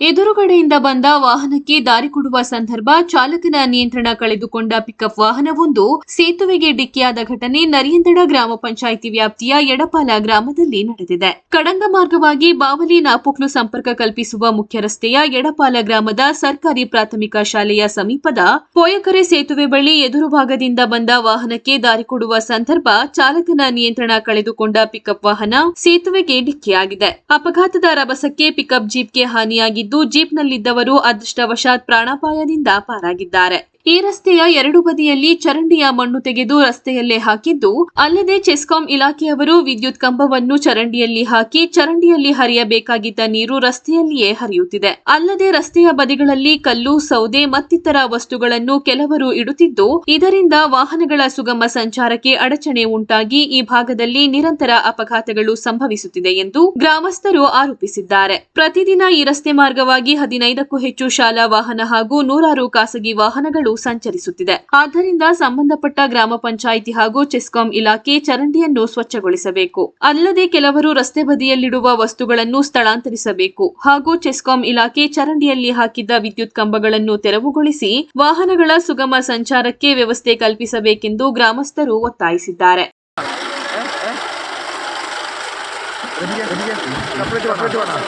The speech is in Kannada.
ಎದುರುಗಡೆಯಿಂದ ಬಂದ ವಾಹನಕ್ಕೆ ದಾರಿ ಕೊಡುವ ಸಂದರ್ಭ ಚಾಲಕನ ನಿಯಂತ್ರಣ ಕಳೆದುಕೊಂಡ ಪಿಕಪ್ ವಾಹನವೊಂದು ಸೇತುವೆಗೆ ಡಿಕ್ಕಿಯಾದ ಘಟನೆ ನರಿಯಂದಡ ಗ್ರಾಮ ಪಂಚಾಯಿತಿ ವ್ಯಾಪ್ತಿಯ ಎಡಪಾಲ ಗ್ರಾಮದಲ್ಲಿ ನಡೆದಿದೆ. ಕಡಂಗ ಮಾರ್ಗವಾಗಿ ಬಾವಲಿ ನಾಪೋಕ್ಲು ಸಂಪರ್ಕ ಕಲ್ಪಿಸುವ ಮುಖ್ಯ ರಸ್ತೆಯ ಎಡಪಾಲ ಗ್ರಾಮದ ಸರ್ಕಾರಿ ಪ್ರಾಥಮಿಕ ಶಾಲೆಯ ಸಮೀಪದ ಪೋಯಕರೆ ಸೇತುವೆ ಬಳಿ ಎದುರು ಭಾಗದಿಂದ ಬಂದ ವಾಹನಕ್ಕೆ ದಾರಿ ಕೊಡುವ ಸಂದರ್ಭ ಚಾಲಕನ ನಿಯಂತ್ರಣ ಕಳೆದುಕೊಂಡ ಪಿಕಪ್ ವಾಹನ ಸೇತುವೆಗೆ ಡಿಕ್ಕಿಯಾಗಿದೆ. ಅಪಘಾತದ ರಭಸಕ್ಕೆ ಪಿಕಪ್ ಜೀಪ್ಗೆ ಹಾನಿಯಾಗಿದ್ದು ಜೀಪ್ನಲ್ಲಿದ್ದವರು ಅದೃಷ್ಟವಶಾತ್ ಪ್ರಾಣಾಪಾಯದಿಂದ ಪಾರಾಗಿದ್ದಾರೆ. ಈ ರಸ್ತೆಯ ಎರಡು ಬದಿಯಲ್ಲಿ ಚರಂಡಿಯ ಮಣ್ಣು ತೆಗೆದು ರಸ್ತೆಯಲ್ಲೇ ಹಾಕಿದ್ದು, ಅಲ್ಲದೆ ಚೆಸ್ಕಾಂ ಇಲಾಖೆಯವರು ವಿದ್ಯುತ್ ಕಂಬವನ್ನು ಚರಂಡಿಯಲ್ಲಿ ಹಾಕಿ ಚರಂಡಿಯಲ್ಲಿ ಹರಿಯಬೇಕಾಗಿದ್ದ ನೀರು ರಸ್ತೆಯಲ್ಲಿಯೇ ಹರಿಯುತ್ತಿದೆ. ಅಲ್ಲದೆ ರಸ್ತೆಯ ಬದಿಗಳಲ್ಲಿ ಕಲ್ಲು, ಸೌದೆ, ಮತ್ತಿತರ ವಸ್ತುಗಳನ್ನು ಕೆಲವರು ಇಡುತ್ತಿದ್ದು, ಇದರಿಂದ ವಾಹನಗಳ ಸುಗಮ ಸಂಚಾರಕ್ಕೆ ಅಡಚಣೆ ಉಂಟಾಗಿ ಈ ಭಾಗದಲ್ಲಿ ನಿರಂತರ ಅಪಘಾತಗಳು ಸಂಭವಿಸುತ್ತಿದೆ ಎಂದು ಗ್ರಾಮಸ್ಥರು ಆರೋಪಿಸಿದ್ದಾರೆ. ಪ್ರತಿದಿನ ಈ ರಸ್ತೆ ಮಾರ್ಗವಾಗಿ ಹದಿನೈದಕ್ಕೂ ಹೆಚ್ಚು ಶಾಲಾ ವಾಹನ ಹಾಗೂ ನೂರಾರು ಖಾಸಗಿ ವಾಹನಗಳು ಸಂಚರಿಸುತ್ತಿದೆ. ಆದ್ದರಿಂದ ಸಂಬಂಧಪಟ್ಟ ಗ್ರಾಮ ಪಂಚಾಯಿತಿ ಹಾಗೂ ಚೆಸ್ಕಾಂ ಇಲಾಖೆ ಚರಂಡಿಯನ್ನು ಸ್ವಚ್ಛಗೊಳಿಸಬೇಕು. ಅಲ್ಲದೆ ಕೆಲವರು ರಸ್ತೆ ಬದಿಯಲ್ಲಿಡುವ ವಸ್ತುಗಳನ್ನು ಸ್ಥಳಾಂತರಿಸಬೇಕು ಹಾಗೂ ಚೆಸ್ಕಾಂ ಇಲಾಖೆ ಚರಂಡಿಯಲ್ಲಿ ಹಾಕಿದ್ದ ವಿದ್ಯುತ್ ಕಂಬಗಳನ್ನು ತೆರವುಗೊಳಿಸಿ ವಾಹನಗಳ ಸುಗಮ ಸಂಚಾರಕ್ಕೆ ವ್ಯವಸ್ಥೆ ಕಲ್ಪಿಸಬೇಕೆಂದು ಗ್ರಾಮಸ್ಥರು ಒತ್ತಾಯಿಸಿದ್ದಾರೆ. കപ്പലറ്റ് വേണം കപ്പലറ്റ് വേണം